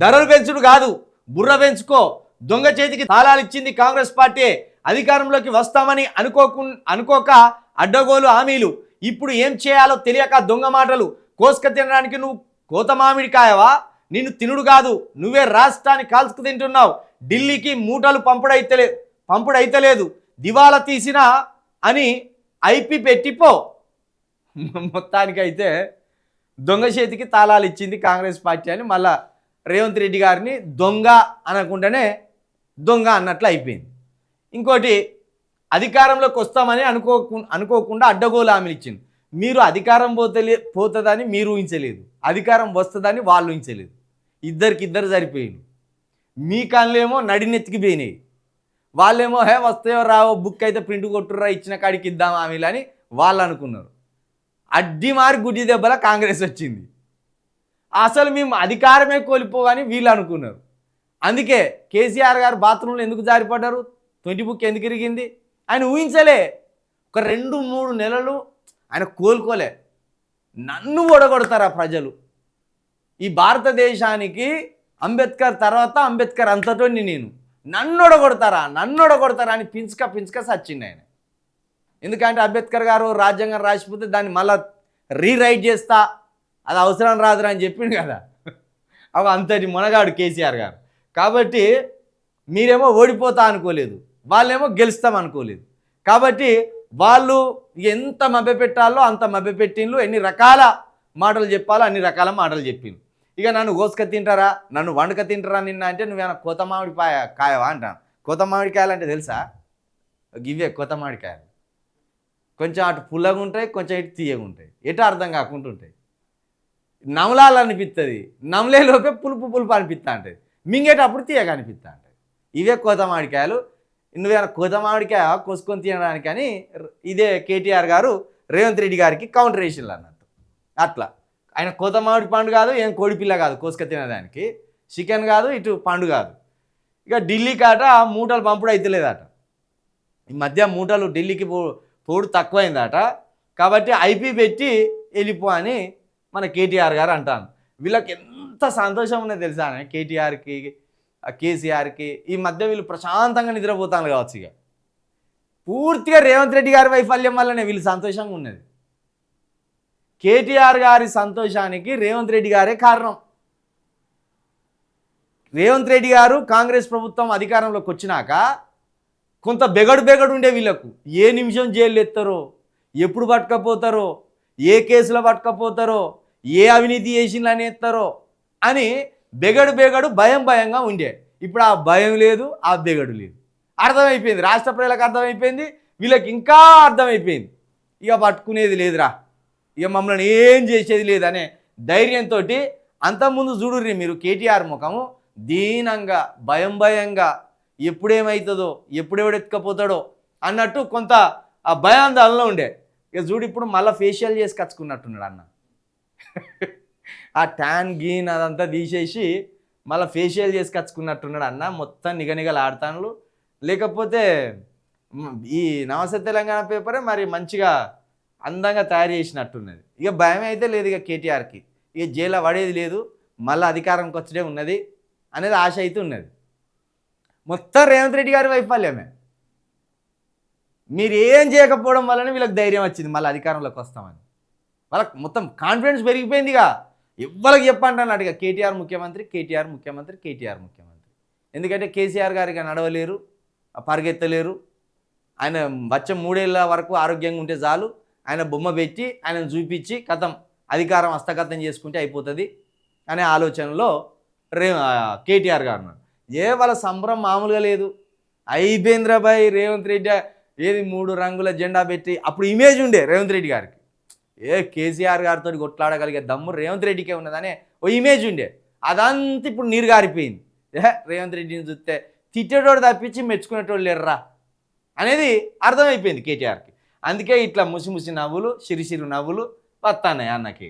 ధరలు పెంచుడు కాదు బుర్ర పెంచుకో. దొంగ చేతికి తాళాలు ఇచ్చింది కాంగ్రెస్ పార్టీ. అధికారంలోకి వస్తామని అనుకోకు అనుకోక అడ్డగోలు హామీలు. ఇప్పుడు ఏం చేయాలో తెలియక దొంగ మాటలు. కోసుక తినడానికి నువ్వు కోత మామిడికాయవా? నిన్ను తినుడు కాదు నువ్వే రాష్ట్రాన్ని కాల్చుకు తింటున్నావు. ఢిల్లీకి మూటలు పంపుడైతలే పంపుడైతలేదు. దివాలా తీసినా అని ఐపి పెట్టిపో మొత్తానికైతే దొంగ చేతికి తాళాలు ఇచ్చింది కాంగ్రెస్ పార్టీ అని మళ్ళా రేవంత్ రెడ్డి గారిని దొంగ అనకుండానే దొంగ అన్నట్లు అయిపోయింది. ఇంకోటి అధికారంలోకి వస్తామని అనుకోకు అనుకోకుండా అడ్డగోలు హామీలు ఇచ్చింది. మీరు అధికారం పోతలే పోతుందని మీరు ఊహించలేదు. అధికారం వస్తుందని వాళ్ళు ఊహించలేదు. ఇద్దరికి ఇద్దరు సరిపోయింది మీ కళ్ళేమో నడినెత్తికి పోయినాయి. వాళ్ళేమో హే వస్తాయో రావో బుక్ అయితే ప్రింట్ కొట్టుర్రా ఇచ్చిన కాడికి ఇద్దాం హామీలు అని వాళ్ళు అనుకున్నారు. అడ్డి మారి గుడ్డి దెబ్బల కాంగ్రెస్ వచ్చింది. అసలు మేము అధికారమే కోల్పోవని వీళ్ళు అనుకున్నారు. అందుకే కేసీఆర్ గారు బాత్రూంలో ఎందుకు జారిపడ్డారు? ట్వంటీ బుక్ ఎందుకు ఇరిగింది? ఆయన ఊహించలే. ఒక రెండు మూడు నెలలు ఆయన కోలుకోలే. నన్ను ఓడగొడతారా ప్రజలు. ఈ భారతదేశానికి అంబేద్కర్ తర్వాత అంబేద్కర్ అంతటోని నేను. నన్ను ఓడగొడతారా? నన్ను ఓడగొడతారా? అని పించక పించక సచ్చింది ఆయన. ఎందుకంటే అంబేద్కర్ గారు రాజ్యాంగం రాసిపోతే దాన్ని మళ్ళా రీరైట్ చేస్తా అది అవసరం రాదురా అని చెప్పిండు కదా. అవి అంతటి మొనగాడు కేసీఆర్ గారు. కాబట్టి మీరేమో ఓడిపోతా అనుకోలేదు. వాళ్ళేమో గెలుస్తాం అనుకోలేదు. కాబట్టి వాళ్ళు ఎంత మభ్యపెట్టాలో అంత మభ్యపెట్టిండ్లు ఎన్ని రకాల మాటలు చెప్పాలో అన్ని రకాల మాటలు చెప్పిండు ఇక నన్ను కోసుక తింటారా? నన్ను వండక తింటారా నిన్న అంటే నువ్వేమైనా కొత్త మామిడి పాయ కాయవా అంటాను. కొత్త మామిడికాయలు అంటే తెలుసా? ఇవే కొత్త మామిడికాయలు. కొంచెం అటు పుల్లగా ఉంటాయి కొంచెం ఇటు తీయగా ఉంటాయి ఎటు అర్థం కాకుండా ఉంటాయి నమలాలనిపిస్తుంది నమలే లోపే పులుపు పులుపు అనిపిస్తా ఉంటుంది మింగేటప్పుడు తీయగా అనిపిస్తా ఉంటుంది ఇవే కోత మామిడికాయలు నువ్వేమైనా కోత మామిడికాయ కోసుకొని తినడానికి అని ఇదే కేటీఆర్ గారు రేవంత్ రెడ్డి గారికి కౌంటర్ వేసిల్లు అన్నట్టు. అట్లా. ఆయన కోత మామిడి పండు కాదు ఏం కోడిపిల్ల కాదు కోసుక తినడానికి. చికెన్ కాదు ఇటు పండు కాదు. ఇక ఢిల్లీ కాట మూటలు పంపుడు అవుతలేదట ఈ మధ్య మూటలు ఢిల్లీకి పో పోడు తక్కువైందట. కాబట్టి ఐపీ పెట్టి వెళ్ళిపో అని మన కేటీఆర్ గారు అంటాను. వీళ్ళకి ఎంత సంతోషం ఉన్నది తెలుసా కేటీఆర్కి కేసీఆర్కి ఈ మధ్య వీళ్ళు ప్రశాంతంగా నిద్రపోతాను కావచ్చు ఇక. పూర్తిగా రేవంత్ రెడ్డి గారి వైఫల్యం వల్లనే వీళ్ళు సంతోషంగా ఉన్నది. కేటీఆర్ గారి సంతోషానికి రేవంత్ రెడ్డి గారే కారణం. రేవంత్ రెడ్డి గారు కాంగ్రెస్ ప్రభుత్వం అధికారంలోకి వచ్చినాక కొంత బెగడు బెగడు ఉండే వీళ్ళకు. ఏ నిమిషం జైలు ఎత్తారో ఎప్పుడు పట్టుకపోతారో ఏ కేసులో పట్టకపోతారో ఏ అవినీతి చేసిందని ఎత్తారో అని బెగడు బెగడు భయం భయంగా ఉండే. ఇప్పుడు ఆ భయం లేదు ఆ బెగడు లేదు. అర్థమైపోయింది రాష్ట్ర ప్రజలకు అర్థమైపోయింది వీళ్ళకి ఇంకా అర్థమైపోయింది. ఇక పట్టుకునేది లేదురా. ఇక మమ్మల్ని ఏం చేసేది లేదనే ధైర్యంతో అంతకుముందు చూడుర్రి మీరు కేటీఆర్ ముఖము దీనంగా భయం భయంగా ఎప్పుడేమవుతుందో ఎప్పుడెవడెత్తుకపోతాడో అన్నట్టు కొంత ఆ భయాందాలలో ఉండే. ఇక చూడు ఇప్పుడు మళ్ళీ ఫేషియల్ చేసి కచ్చుకున్నట్టున్నాడు అన్న. ఆ ట్యాన్ గీన్ అదంతా తీసేసి మళ్ళీ ఫేషియల్ చేసి కచ్చుకున్నట్టున్నాడు అన్న. మొత్తం నిగనిగలు ఆడతాను లేకపోతే ఈ నమస్తే తెలంగాణ పేపరే మరి మంచిగా అందంగా తయారు చేసినట్టున్నది. ఇక భయం అయితే లేదు ఇక కేటీఆర్కి. ఇక జైల్లో పడేది లేదు. మళ్ళీ అధికారంకి వచ్చడే ఉన్నది అనేది ఆశ అయితే ఉన్నది. మొత్తం రేవంత్ రెడ్డి గారి వైఫల్యమే. మీరు ఏం చేయకపోవడం వల్లనే వీళ్ళకి ధైర్యం వచ్చింది. మళ్ళీ అధికారంలోకి వస్తామని. వాళ్ళకి మొత్తం కాన్ఫిడెన్స్ పెరిగిపోయిందిగా. ఎవ్వరికి చెప్పంటున్నాడు ఇక కేటీఆర్ ముఖ్యమంత్రి కేటీఆర్ ముఖ్యమంత్రి కేటీఆర్ ముఖ్యమంత్రి. ఎందుకంటే కేసీఆర్ గారిగా నడవలేరు పరిగెత్తలేరు. ఆయన వచ్చే మూడేళ్ళ వరకు ఆరోగ్యంగా ఉంటే చాలు. ఆయన బొమ్మ పెట్టి ఆయనను చూపించి కథం అధికారం హస్తగతం చేసుకుంటే అయిపోతుంది అనే ఆలోచనలో రే కేటీఆర్ గారు ఏ వాళ్ళ సంబరం మామూలుగా లేదు. అయిపోయింద్రాబాయ్ రేవంత్ రెడ్డి ఏది మూడు రంగుల జెండా పెట్టి అప్పుడు ఇమేజ్ ఉండే రేవంత్ రెడ్డి గారికి. ఏ కేసీఆర్ గారితో కొట్లాడగలిగే దమ్ము రేవంత్ రెడ్డికే ఉన్నదనే ఓ ఇమేజ్ ఉండే. అదంతా ఇప్పుడు నీరు గారిపోయింది. ఏ రేవంత్ రెడ్డిని చూస్తే తిట్టేటోడు తప్పించి మెచ్చుకునేటోడు లేర్రా అనేది అర్థమైపోయింది కేటీఆర్కి. అందుకే ఇట్లా ముసి ముసి నవ్వులు సిరిసిరి నవ్వులు వస్తాయి అన్నకి.